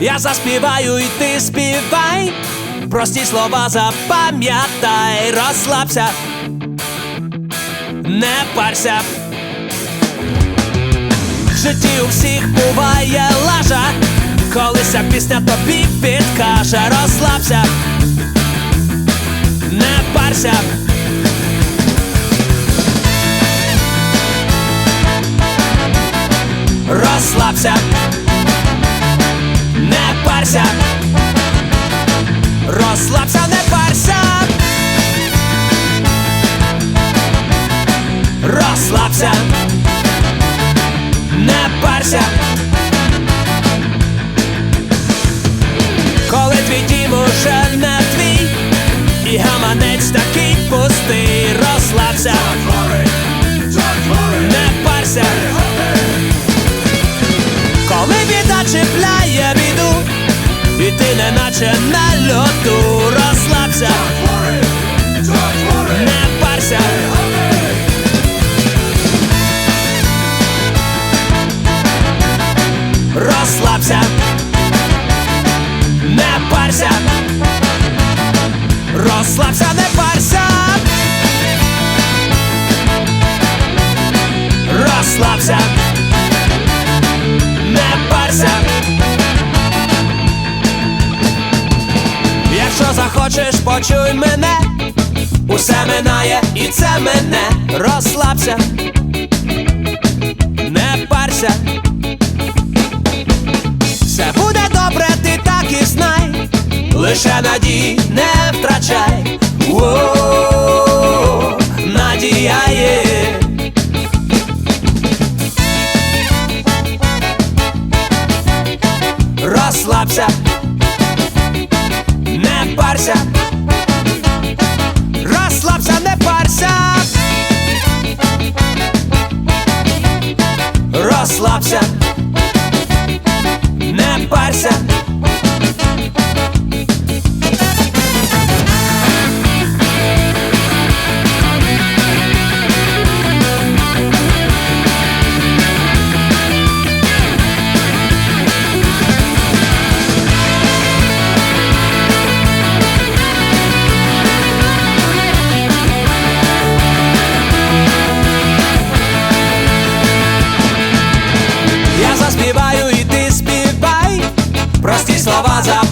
Я заспіваю, і ти співай. Прості слова запам'ятай, розслабся, не парся. В житті у всіх буває лажа, коли пісня тобі підкаже, розслабся, не парся. Розслабся, не парся, розслабся, не парся. Розслабся, не парся. Коли твій дім уже не твій, і гаманець такий пустий, неначе на льоту розслабся, не парся. Розслабся, Захочеш, почуй мене, усе минає і це мене, розслабся, не парся. Все буде добре, ти так і знай, лише надій не втрачай. О. Розслабся, розслабся, не парся. słowa za